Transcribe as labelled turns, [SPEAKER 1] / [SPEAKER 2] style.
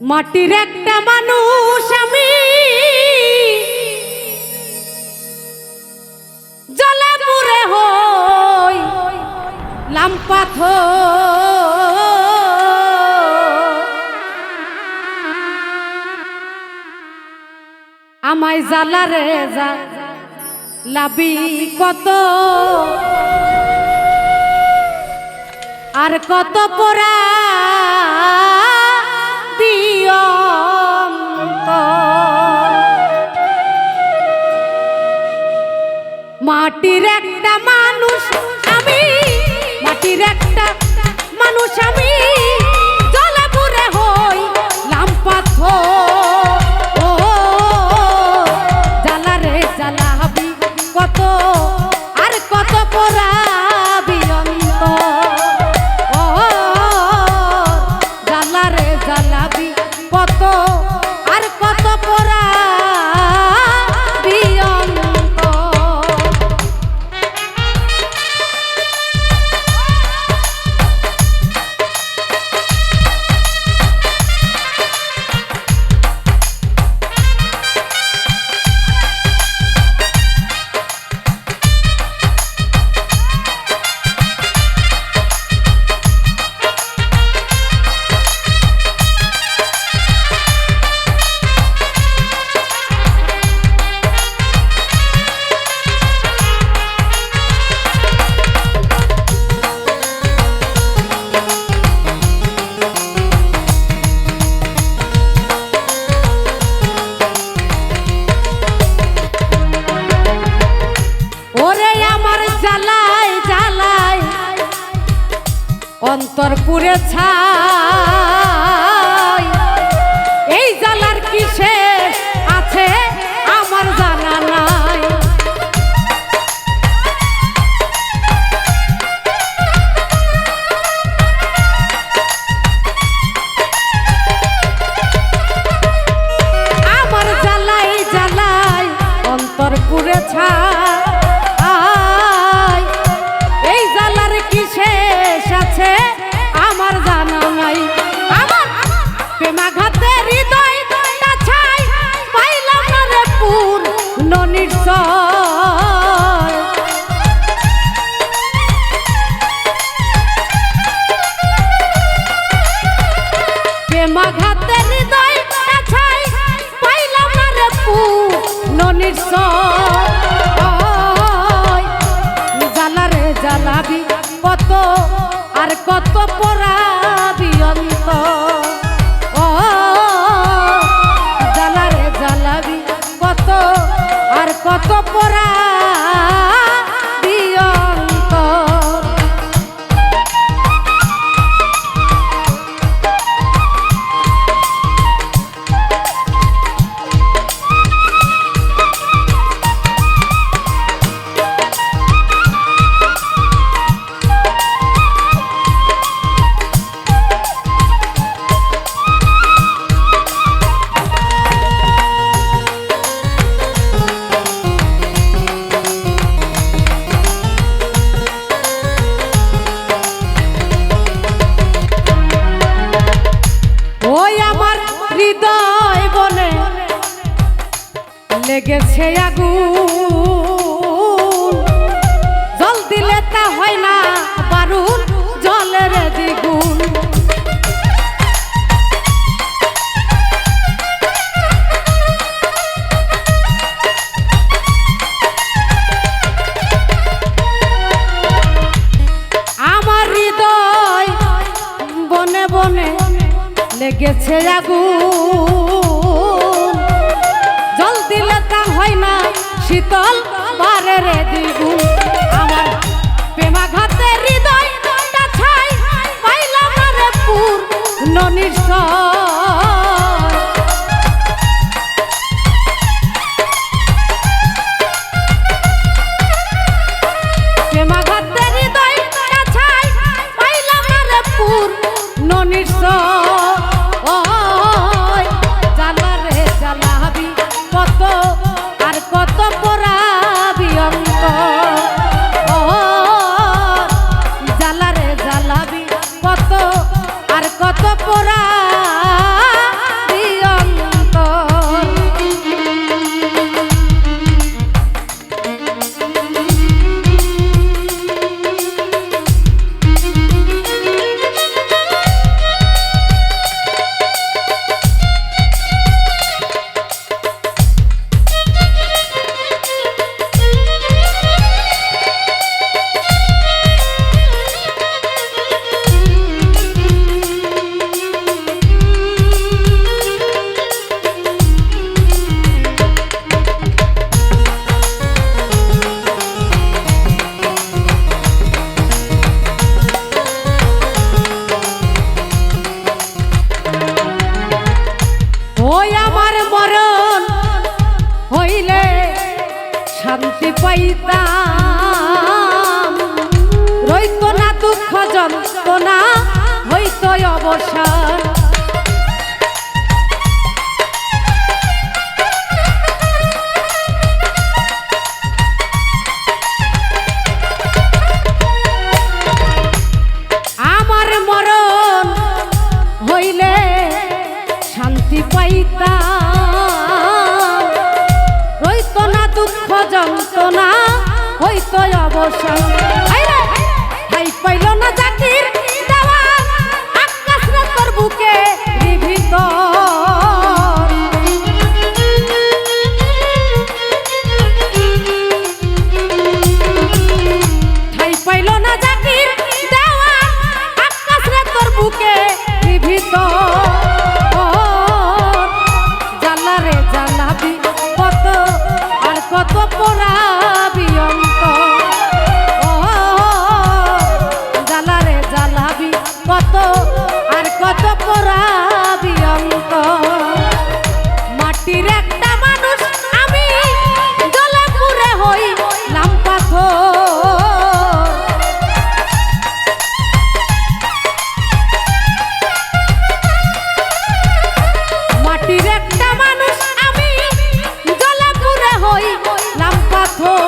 [SPEAKER 1] মাটির একটা মানুষ আমি। জলে পুরে হই লাম্পাথ আমায় জালারে যা, লাবি কত। আর কত পড়া অন্তর পুরে ছাই। এই জালার কিসে আছে আমার জানা নাই। আমার জালাই জালাই অন্তর পুরে ছাই। কত পরা লেগেছে আগু জল দিলে তা হয় না শীতল পারে রে দ্বিগুণ। ওই আমার মরণ হইলে শান্তি পাইতাম। রইত না দুঃখ যন্ত্রণা হইত অবসান। ভালোবাসা দেখো